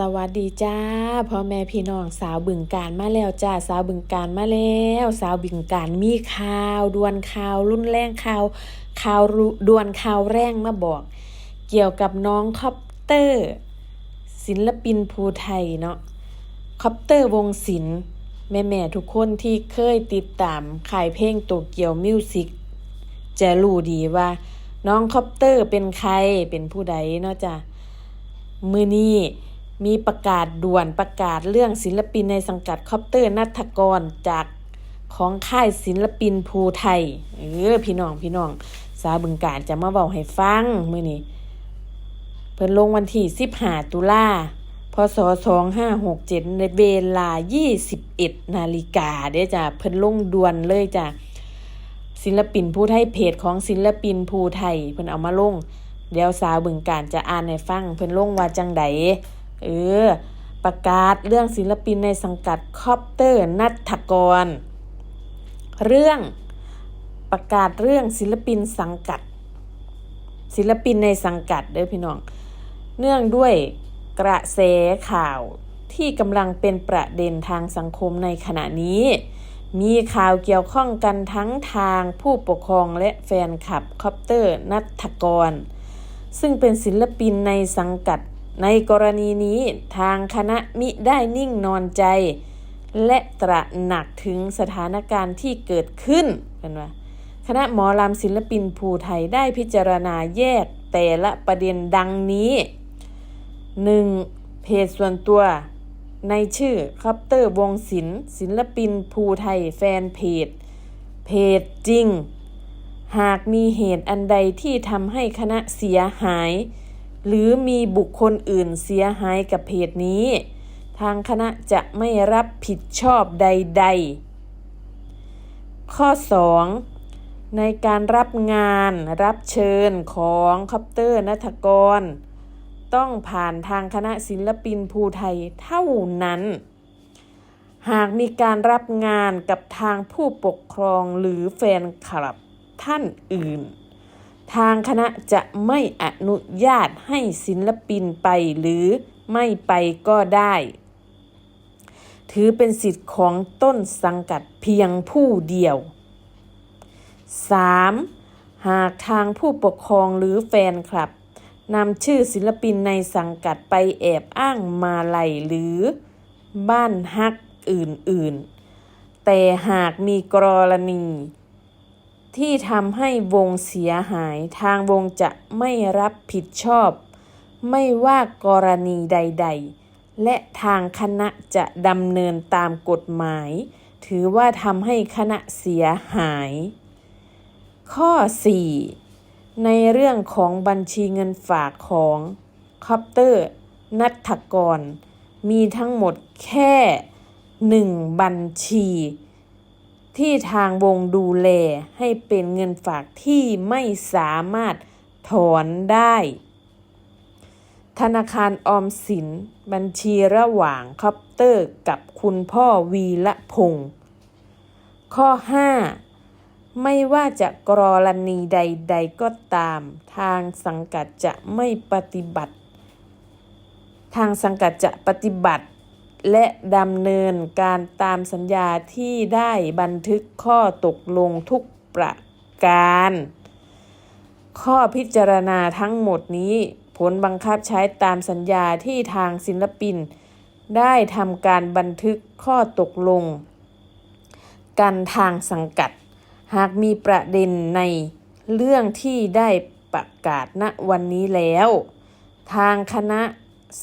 สวัสดีจ้าพ่อแม่พี่น้องสาวบึงการมาแล้วจ้าสาวบึงการมาแล้ว สาวบึงการมีข่าวด่วนข่าวรุ่นแรงข่าวข่าวรุด่วนข่าวแรงมาบอก เกี่ยวกับน้องคอปเตอร์ ศิลปินภูไทยเนาะคอปเตอร์วงศิลป์แม่แม่ๆทุกคนที่เคยติดตามค่ายเพลงโตเกียวมิวสิกจะรู้ดีว่า น้องคอปเตอร์เป็นใครเป็นผู้ใดเนาะจ้ะมือนี้ มีประกาศด่วนประกาศเรื่องศิลปินในสังกัดคอปเตอร์นัทกรจากของค่ายศิลปินภูไทย เออพี่น้องพี่น้อง สาวบึงการจะมาบอกให้ฟังมื่อนี้ เพิ่นลงวันที่15ตุลาพศ2567ในเวลา21นาฬิกาเด้จ้ะเพิ่นลงด่วนเลยจ้ะศิลปินผู้ไทยเพจของศิลปินภูไทย เพิ่นเอามาลง เดี๋ยวสาวบึงการจะอ่านให้ฟัง เพิ่นลงว่าจังใด เออ ประกาศเรื่องศิลปินในสังกัดคอปเตอร์นัทกร เรื่องประกาศเรื่องศิลปินสังกัด ศิลปินในสังกัดเด้อพี่น้อง เนื่องด้วยกระแสข่าวที่กำลังเป็นประเด็นทางสังคมในขณะนี้ มีข่าวเกี่ยวข้องกันทั้งทางผู้ปกครองและแฟนคลับคอปเตอร์นัทกร ซึ่งเป็นศิลปินในสังกัด ในกรณีนี้ทางคณะมิได้นิ่งนอนใจ และตระหนักถึงสถานการณ์ที่เกิดขึ้นเป็นว่าคณะหมอลำศิลปินภูไทยได้พิจารณาแยกแต่ละประเด็นดังนี้ 1. เพจส่วนตัว ในชื่อคอปเตอร์วงศิลป์ศิลปินภูไทยแฟนเพจ เพจจริง หากมีเหตุอันใดที่ทำให้คณะเสียหาย หรือมีบุคคลอื่นเสียหายกับเพจนี้ ทางคณะจะไม่รับผิดชอบใด ๆ ข้อ 2. ในการรับงานรับเชิญของคอปเตอร์นัทกร ต้องผ่านทางคณะศิลปินภูไทยเท่านั้น หากมีการรับงานกับทางผู้ปกครองหรือแฟนคลับท่านอื่น ทางคณะจะไม่อนุญาตให้ศิลปินไปหรือไม่ไปก็ได้ ถือเป็นสิทธิ์ของต้นสังกัดเพียงผู้เดียว 3. หากทางผู้ปกครองหรือแฟนคลับนำชื่อศิลปินในสังกัดไปแอบอ้างมาลัยหรือบ้านฮักอื่นๆ แต่หากมีกรณี ที่ทำให้วงเสียหาย ทางวงจะไม่รับผิดชอบ ไม่ว่ากรณีใด ๆ และทางคณะจะดำเนินตามกฎหมาย ถือว่าทำให้คณะเสียหาย ข้อ 4 ในเรื่องของบัญชีเงินฝากของคอปเตอร์นัทกร มีทั้งหมดแค่หนึ่งบัญชี ที่ทางวงดูแลให้เป็นเงินฝากที่ไม่สามารถถอนได้ ธนาคารออมสินบัญชีระหว่างคอปเตอร์กับคุณพ่อวีละพงศ์ข้อ 5 ไม่ว่าจะกรณีใด ๆ ก็ตาม ทางสังกัดจะไม่ปฏิบัติ ทางสังกัดจะปฏิบัติ และดำเนินการตามสัญญาที่ได้บันทึกข้อตกลงทุกประการ ข้อพิจารณาทั้งหมดนี้ผลบังคับใช้ตามสัญญาที่ทางศิลปิน ได้ทำการบันทึกข้อตกลง กันทางสังกัด หากมีประเด็นในเรื่องที่ได้ประกาศณวันนี้แล้ว ทางคณะ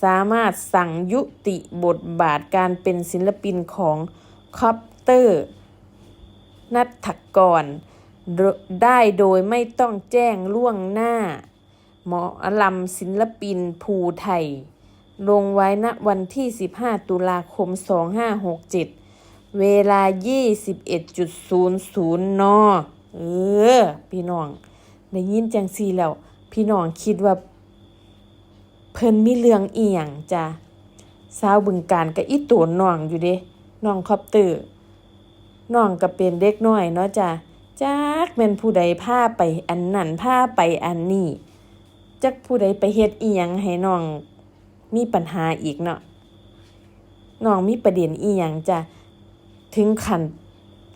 สามารถสั่งยุติบทบาทการเป็นศิลปินของคอปเตอร์ นัทกร ได้โดยไม่ต้องแจ้งล่วงหน้า หมอลำศิลปินภูไทย ลงไว้ณวันที่ 15 ตุลาคม 2567 เวลา 21.00 น เออ พี่น้อง ได้ยินจังซีแล้ว พี่น้องคิดว่า เพิ่นมีเรื่องเอียงจ้ะสาวบึงการกับอีตัวน้องอยู่เด้น้องคอปเตอร์น้องก็เป็นเด็กน้อยเนาะจ้ะจักแม่นผู้ใดพาไปอันนั้นพาไปอันนี้จักผู้ใดไปเฮ็ดอีหยังให้น้องมีปัญหาอีกเนาะน้องมีประเด็นอีหยังจะถึงขั้น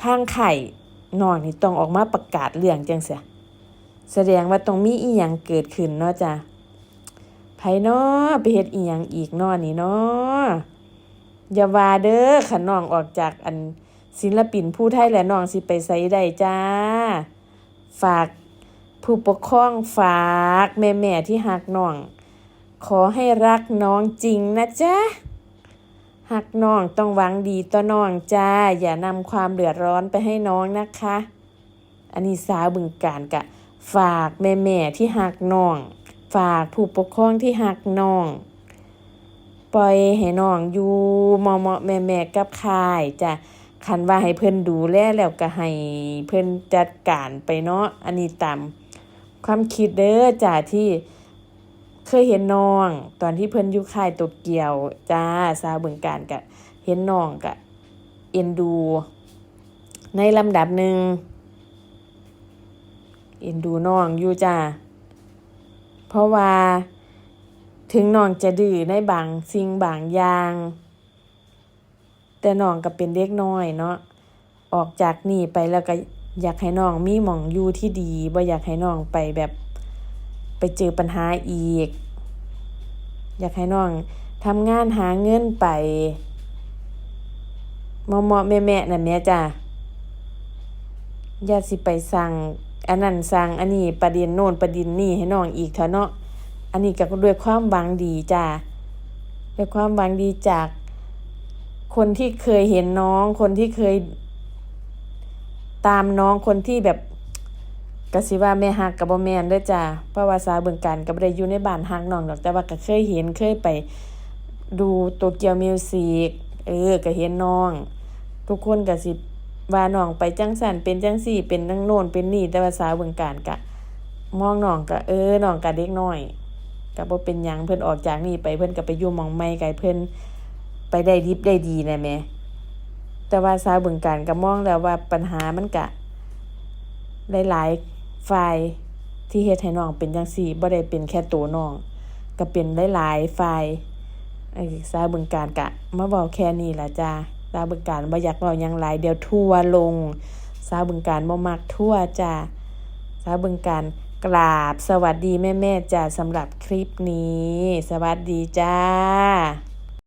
ทางไข่น้องนี่ต้องออกมาประกาศเรื่องจังเสียแสดงว่าต้องมีอีหยังเกิดขึ้นเนาะจ้ะ ไผเนาะไปเฮ็ดอีหยังอีกนาะนี่เนาะอย่าว่าเด้อคันน้องออกจากอันศิลปินผู้ไทยและน้องสิไปไสได้จ้า ฝากผู้ปกครองฝากแม่ๆที่หักน้อง ขอให้รักน้องจริงนะจ๊ะหักน้องต้องหวังดีต่อน้องจ้า อย่านำความเดือดร้อนไปให้น้องนะคะ อันนี้สาวบึงการกะ ฝากแม่ๆที่หักน้อง ฝากผู้ปกครองที่หักน้อง ปล่อยให้น้องอยู่เหมาะๆแม่กับค่ายจ้ะคันว่าให้เพิ่นดูแลแล้วก็ให้เพิ่นจัดการไปเนาะอันนี้ตามความคิดเด้อจ้ะที่เคยเห็นน้องตอนที่เพิ่นอยู่ค่ายโตเกี่ยวจ้าสาวบึงการก็เห็นน้องก็เอ็นดู ในลำดับหนึ่งเอ็นดูน้องอยู่จ้า เพราะว่าถึงน้องจะดื้อในบางสิ่งบางอย่าง แต่น้องก็เป็นเด็กน้อยเนาะออกจากนี่ไปแล้วก็อยากให้น้องมีหม่องอยู่ที่ดีบ่อยากให้น้องไปแบบไปเจอปัญหาอีก อยากให้น้องทำงานหาเงินไปเหมาะๆแม่ๆน่ะแม่จ้ะอย่าสิไปสั่ง อันนั้นสั่งอันนี้ประเด็นโน่นประเด็นนี่ให้น้องอีกเถอะเนาะอันนี้ก็ด้วยความหวังดีจ้าด้วยความหวังดีจาก คนที่เคยเห็นน้อง คนที่เคย ตามน้องคนที่แบบกะสิว่าแม่ฮักกับบ่แม่นด้อจ้าเพราะว่าสาวเบิ่งการก็บ่ได้อยู่ในบ้านฮักน้องดอกแต่ว่าก็เคยเห็นเคยไปดูโตเกียวมิวสิกเออก็เห็นน้อง ทุกคนก็สิ ว่าน้องไปจังสันเป็นจังสี่ เป็นจังโน่นเป็นนี่แต่ว่าสาเบิ่งการก็มองน้องก็เออน้องก็เด็กน้อยก็บ่เป็นหยังเพิ่นออกจากนี่ไปเพิ่นก็ไปอยู่มองใหม่ไกลเพิ่นไปได้ดิบได้ดีแน่แหม่แต่ว่าสาวบึงการก็มองแล้วว่าปัญหามันก็หลายๆฝ่ายที่เฮ็ดให้น้องเป็นจังซี่บ่ได้เป็นแค่ตัวน้องก็เป็นหลายๆฝ่ายไอ้สาวบึงการก็มาเว้าแค่นี้ล่ะจ้า สาวบึงการบ่อยากเว้าหยังหลายเดี๋ยวทัวลง สาวบึงการบ่มักทัวจ้าสาวบึงการกราบสวัสดีแม่ๆจ้าสำหรับคลิปนี้ สวัสดีจ้า